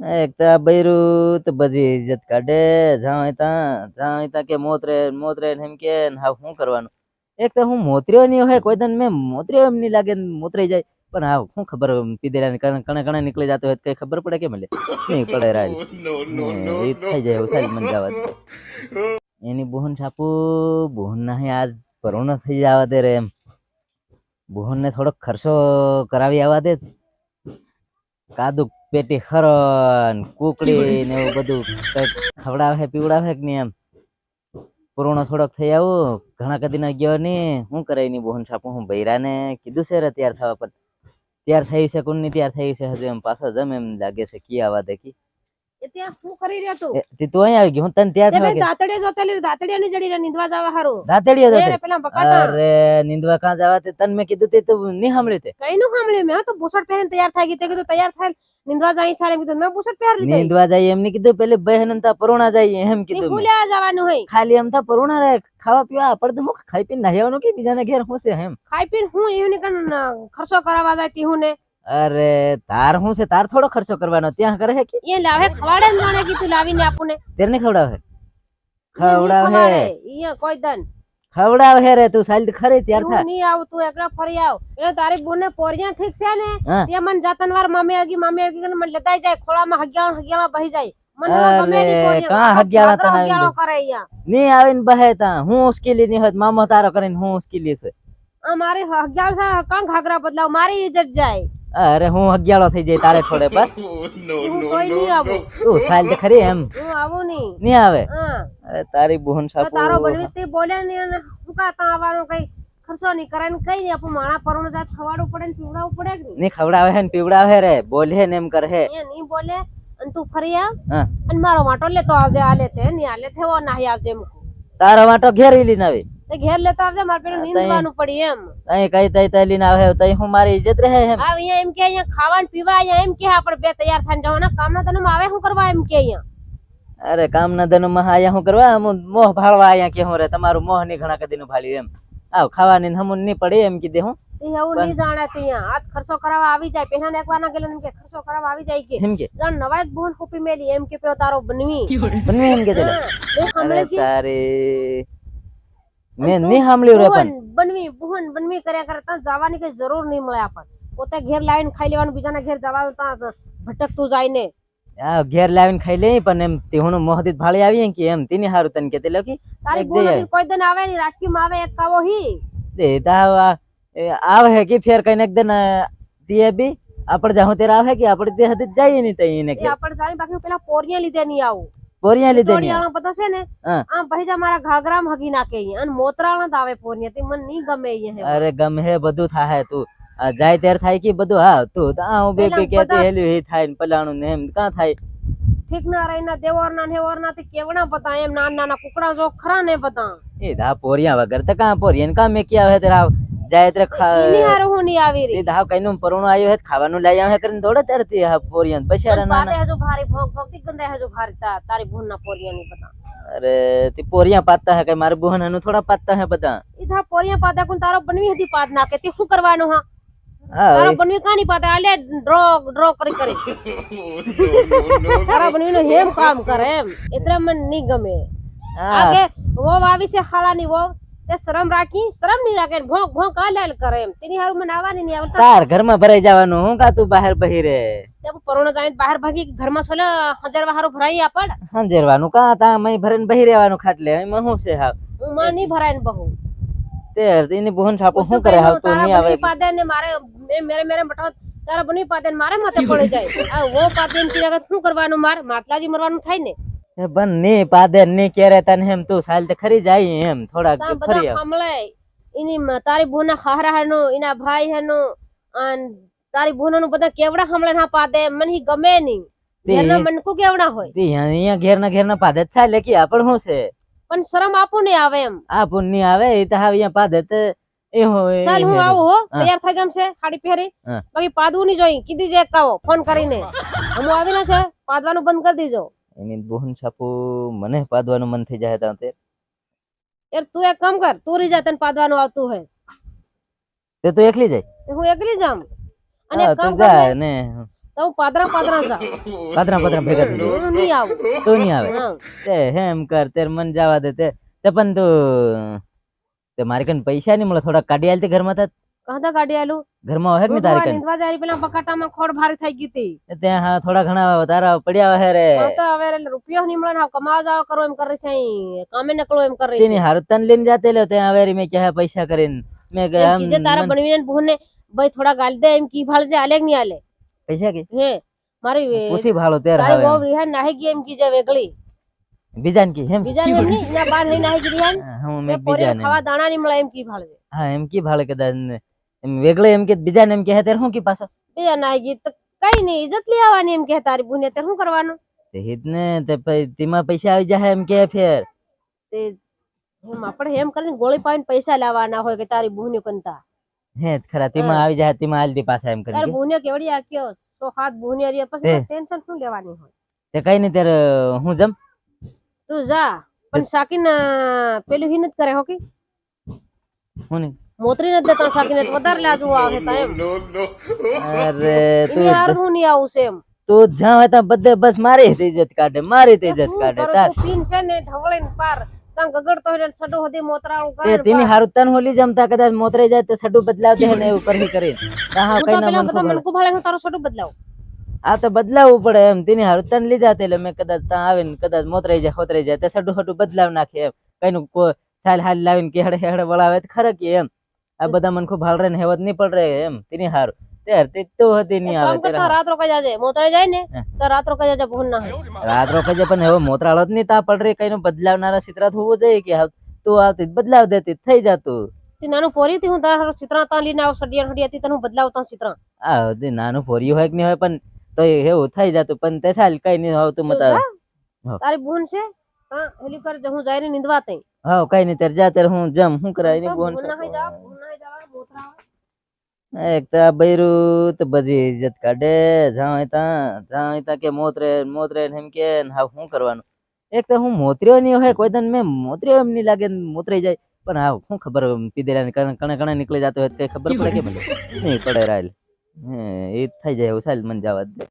એક તો આ બૈરું તો બધી ઇજ્જત કાઢે જ્યાં ત્યાં જ્યાં ત્યાં કે મોતરે મોતરે એમ કે હાવ શું કરવાનું? એક તો હું મોતર્યો નહીં હોય કોઈ દન મેં મોતર્યો એમ નહીં લાગે મોતરી જાય. પણ હા શું ખબર પીધેલા ને કણે કણે નીકળી જતો હોય કઈ ખબર પડે કે મળે નહીં પડે રાજ. એ થઈ જાય ઉસાઈ મન જવા દે. એની બુહન છાપુ બુહન ના આજ પરોણો થઈ જવા દે રે એમ. બુહન ને થોડોક ખર્ચો કરાવી આવવા દે. કાદુ પેટી ખરણ કુકડી ને એવું બધું ખવડાવે પીવડાવે કે નહીં એમ? પૂર્ણ થોડોક થઈ આવું ઘણા કદી ના ગયો નહીં શું કરે એની બોહન છાપું હું બૈરાને કીધું છે રે તૈયાર થવા પર. તૈયાર થઈ છે કોણની તૈયાર થઈ છે હજુ એમ પાછો જમ એમ લાગે છે કી આવા દે કી. એ ત્યાં શું કરી રહ્યો તું? તે તું અહીં આવી ગઈ હું તને તૈયાર તે થવા ભાઈ ગઈ દાતડીએ જોતેલી દાતડીએ ની જડી નીંદવા જવા હારું. દાતડીએ એ જતે પેલા બકાતા અરે નિંદવા કાં જવા? તે તને મેં કીધું તે તું નહીં સાંભળ્યું તે. કઈ નું સાંભળ્યું? મેં તો બુશર્ટ પહેરીને તૈયાર થઈ ગઈ. તે કીધું તૈયાર થાય નીંદવા જાય સારે. કીધું મેં બુશર્ટ પહેરી લીધી. નિંદવા જાય એમ નહીં કીધું. પેલી બહેન તા પરોણા જાય એમ કીધું મેં. ભૂલ્યા જવાનું હોય ખાલી એમ તા પરોણા રે ખાવા પીવા આપણે તો હું ખાઈ પીને નાહી આવવાનું કે બીજાના ઘેર હું છે એમ. ખાઈ પીને હું એવું ની ખર્ચો કરાવવા જાય તી હું ને? અરે તાર હું છે? તાર થોડો ખર્ચો કરવાનો. ત્યાં કરે કે? એ લાવે ખવાડે ને જાણે કીધું લાવીને આપુને તેર ને ખવડાવે ખવડાવે. ખવાડે. કોઈ દન. ખવડાવ હે રે તું સાલ ખરે ત્યાર થા. નહીં આવ તું એકલા ફરી આવ. એટલે તારી બોને પોરિયા ઠીક છે ને. તે મન જાતનવાર મમ્મી આગી મમ્મી આગી કરીને મને લેતાઈ જાય ખોળામાં હગ્યાણ હગ્યામાં બહી જાય. નહીં અહીંયા. આવીને બહે તા. હું ઉશ્કેલી ની હોત મામો તારો કરીને હું ઉશ્કેલી છે. આ મારી હગિયાળ છે કાં ઘાઘરા બદલાવ મારી ઇજ્જત જાય. અરે હું અગિયારો થઈ જાય તારે થોડે પર કોઈ તું સાલ તો ખરી એમ? આવું નહીં. આવે? અરે તારી બુહન સાપુ તારો બનવી તે બોલે નહીં અને શું કાં આવવાનું કઈ ખર્ચો નહીં કરે ને કઈ નહીં. આપું માણા પરોણ ખવાડવું પડે ને પીવડાવવું પડે નહીં? ખવડાવે ને પીવડાવે રે. બોલે ને એમ કરે હે નહીં બોલે અને તું ફરી આવ. અને મારો માટો લેતો આવજે આ લેતે નહીં આ લેતે એવો નાહી આવજે તારો વાટો ઘેર આવી. તે ઘેર લેતો આવજે મારે પેલું નીંદવાનું પડી એમ. અહીં કઈ તઈ તઈ લઈને આવે તઈ હું મારી ઇજ્જત રહે એમ? આ અહીંયા એમ કે અહીંયા ખાવા ને પીવા અહીંયા એમ કે આપણે બે તૈયાર થઈને જવાના કામના તને આવે શું કરવા એમ કે અહીંયા? અરે કામ ના દનમાં આયા હું કરવા? હું મોહ ભાળવા આયા કે હું રે? તમારું મોહની ઘણા કદી નું ભાળ્યું એમ. આવ ખાવાની ને હમું ની પડે એમ કીધે હું. એવું નહીં જાણે તે અહીંયા. આજ ખર્ચો કરાવવા આવી જાય. પહેલા ને એકવાર ના ગયેલા એમ કે ખર્ચો કરાવવા આવી જાય કે. એમ કે? જાણ નવા એક બોન ખોપી મેલી. એમ કે પેલો તારો બનવી. એમ હા, કે તારી મેં નહીં સાંભળ્યું રે પણ. બનવી બુહન બનવી કર્યા કરતા જવાની કઈ જરૂર નહીં મળે આપણ પોતે ઘેર લાવીને ખાઈ લેવાનું બીજાના ઘેર જવાનું ત્યાં ભટકતું જાય ને. આ ઘેર લાવીને ખાઈ લે પણ એમ તે હું મોહતી ભાળી આવી કે એમ તેની હારું તને કે તે લખી તારી. હજી કોઈ દન આવે ની રાખી માં આવે એક કાવો હી. દે તા આવે હે કે ફેર કઈ એક દન દીએ બી. આપણે જાહો તેરા આવે કે આપણે તે હતી જઈએ ની તઈ ને કે આપણે જાય બાકી પેલા પોરિયા લીધે ની આવું. પોરિયા લીધે નહીં ટોળિયાળા બધા છે ને હા. આમ પૈસા મારા ઘાઘરામાં હગી નાખે અહીંયા અને મોતરાળા જ આવે પોરિયા તે મને નહીં ગમે અહીંયા અરે ગમે હે બધું થાય તું. આ જાય તેર થાય કે બધું? હા તું તો આ હું પેલા બે કેતી હેલ્યું એ થાય ને પલાણું ને એમ. કા થાય? ઠીક ના દેવરના ને હેવરના તે કેવણા પતા એમ નાના નાના કુકડા જો ખરા ને પતા એ દા પોરિયા વગર તો કા પોરિયા ને કાં મેં ક્યાં હે ત્યારે જાય ત્યારે ખા હોની હું નહીં આવી રહી. તે કઈનું કઈ નું પરોણું આવ્યું હે ખાવાનું લઈ આવે કરીને દોડે ત્યારે તે પોરિયન. પોરિયા ને બચારા નાના હજુ ભારી ભોગ ભોગતી ગંદા હજુ ભારી તા- તારી ભૂનના પોરિયાની બધા. અરે તે પોરિયા પાતા હે કે મારે બુહન એનું થોડા પાતા હે બધા. ઈધા પોરિયા પાતા કોણ તારો બનવી હતી પાત ના કે તે શું કરવાનું હા? હા તારો બનવી કાની પાતા આલે ડ્રો ડ્રો કરી કરી. તારા બનવી નો હેમ કામ કરે એમ. એટલે મને ની ગમે. હા. આગે વો આવી છે ખાલાની વોવ તે શરમ રાખી શરમ નહીં રાખે ભોંક ભોંક અલાલ કરે એમ. તેની હારું મને આવવાની નહીં આવતા તાર ઘરમાં ભરાઈ જવાનું હું કા તું બહાર બહી રે? તે પરોણો જાય બહાર ભાગી ઘરમાં સોલે હજાર હારું ભરાઈ આપડ સંજેરવાનું કા તા મય ભરીને બહી રહેવાનું ખાટલે એમાં હું છે હા હું માં નહીં ભરાય ને બહુ. તે એની બુહન છાપો શું કરે હાવ? તો નહીં આવે. પાદે ને મારે મેરે મેરે મટાવ તારા બની પાદે મારે માથે પડી જાય. આ વો પાદે ને શું કરવાનું? માર માટલાજી મરવાનું થાય ને. બનની પાદે ની કેરે તને એમ તું સાલ તે ખરી જાય એમ થોડા તામ ફરી બધા આવ. સાંભળે એની મ- તારી બુના ખારા હનો એના ભાઈ હનો અન તારી બુનાનું બધા કેવડા સાંભળે ના પાદે મને હી ગમે નહીં. તે- મન કો કેવડા હોય? તે અહીંયા ઘેર ના ઘેર ના પાદે છા લેકી આપણ હું છે? પણ શરમ આપો ને આવે એમ. આપો ની આવે એ તો હાવ અહીંયા પાદે તે એ હોય ચાલ હું આવું હો તૈયાર થઈ ગમ છે સાડી પહેરી. બાકી પાદવું ની જોઈ કીધી જે કાવો ફોન કરીને. હું આવી ના છે પાદવાનું બંધ કરી દીજો. એની બોહન છાપુ મને પાદવાનું મન થઈ જાય તાં તે યાર તું એક કામ કર તું રીજા તને પાદવાનું આવતું હે તે તું એકલી જાય. હું એકલી જામ અને એક કામ કર ને, તો પાદરા પાદરા જા. પાદરા પાદરા ભેગા થઈ જાય. નહીં આવ. તું નહીં આવે. તે હેમ કર તેર મન જવા દે. તે તે પણ તું તે મારી કન પૈસા નહીં મળે થોડા કાઢી આલતી ઘરમાં તા કાંધા કાઢી આલું ઘરમાં હોય કે નહીં તારી કન? નિંદવા જાય પેલા બકાટામાં ખોડ ભારી થઈ ગઈ હતી. તે ત્યાં હા થોડા ઘણા તારા પડ્યા હે રે. તો તો હવે એટલે રૂપિયો નહીં મળે ને હાવ કમાવા જાવ કરો એમ કરે છે અહીં. કામે નકળો એમ કરે છે. તેની હારું તન લઈને જાતે લ્યો ત્યાં હવે મેં ક્યાં પૈસા કરીને. મેં કે એમ આમ કીજે તારા મન- બનવીને ભૂને ભાઈ થોડા ગાલ દે એમ કી ભાળ છે આલે કે નહીં આલે? પૈસા કે? હે મારી પૂછી ભાળો તેર તારી આવે બહુ રિહાન નાહી ગઈ એમ કીજે વેગળી. બીજાને કી હેમ બીજા ને નહીં એના બાર નહીં નાહી ગઈ રિહાન. હું તે મેં પોરીને બીજાને ખાવા દાણા નહીં મળે એમ કી ભાળ છે. હા એમ કી ભાળે કદાચ ને. એમ વેગળે એમ કે બીજાને એમ કે ત્યારે કી પાછો? બીજા ના ગઈ તો કઈ નહીં ઇજ્જત લઈ આવવાની એમ કે તારી બુને તે શું કરવાનું? તે હિત ને તે તેમાં પૈસા આવી જાય એમ કે ફેર. તે એમ આપણે એમ કરીને ગોળી પાઈને પૈસા લાવવાના હોય કે તારી બુને કંતા હે ખરા તેમાં આવી જાય તેમાં આલતી પાછા એમ તારી કરીને બુને કેવડી કયો? તો હાથ બુને રે પછી ટેન્શન શું લેવાની હોય? તે કઈ નહીં ત્યારે હું જમ? તું જા પણ સાકીન પેલું હિન જ કરે હો કે? હું નહીં મોતરી નથી દેતા સાકીને વધારે લાજુ આવે તા એમ. અરે તું યાર હું નહીં આવું છે એમ. તું જ્યાં હોય ત્યાં બધે બસ મારી જ ઇજ્જત કાઢે મારી જ ઇજ્જત કાઢે તાર પીન છે ને પાર. સડો મોતરાળું કરે ને તેની પાર. હારું તન હોલી જમતા કદાચ મોતરે જાય તો સડું બદલાવ દે ને એવું કરી. કરી હા તો કઈ ના મન બધા ખબર. ભાળે હું સડું બદલાવું. આ તો બદલાવવું પડે એમ તેની હારું તન લીધા તે એટલે મેં કદાચ ત્યાં આવીને કદાચ મોતરાઈ જાય ખોતરાઈ જાય તે સડું સડું બદલાવ નાખે એમ. કઈ નું કોઈ સાલ હાલ લાવીને કે હેડે હેડે વળાવે તો ખરે કે એમ. આ બધા મન ખૂબ હાલ રે ને હેવત નહીં પડ રહે એમ. તેની હારું તે તે તો હતી નહીં આવે રાત રોકાઈ જાજે. મોતરા જાય ને તો રાત રોકાઈ જાજે ના રાત રોકાઈ જાય પણ હવે મોતરાળો જ નહીં તા પડ રહી. કઈ નું બદલાવનારા ચિત્રા હોવું જોઈએ કે તું આવતી બદલાવ દેતી થઈ જાતું. નાનું પોરી થી હું તારા ચિત્રા તાં લઈને આવ સડિયા હડિયા તને બદલાવ બદલાવતા ચિત્રા. આ નાનું પોરી હોય કે નહીં હોય પણ તો એવું થઈ જતું. પણ તે સાલ કઈ નહીં આવતું તું હા. તારી બૂન છે? હા હેલી કરે હું જાય ને નિંદવા તઈ. હા કઈ નહીં તેર જા ત્યારે હું જમ. હું કરાયની બોન એક તો બૈરું તો બધી ઇજ્જત કાઢે જ્યાં ત્યાં જ્યાં ત્યાં કે મોતરે મોતરે એમ કે હા શું કરવાનું? એક તો હું મોતર્યો નહીં હોય કોઈ દન મેં મોતર્યો એમ નહીં લાગે મોતરી જાય. પણ હાવ શું ખબર પીધેલા કણે કણે નીકળી જતો હોય તો કઈ ખબર પડે કે મને નહીં પડે રાયલ. હે એ થઈ જાય એવું મને જવા દે.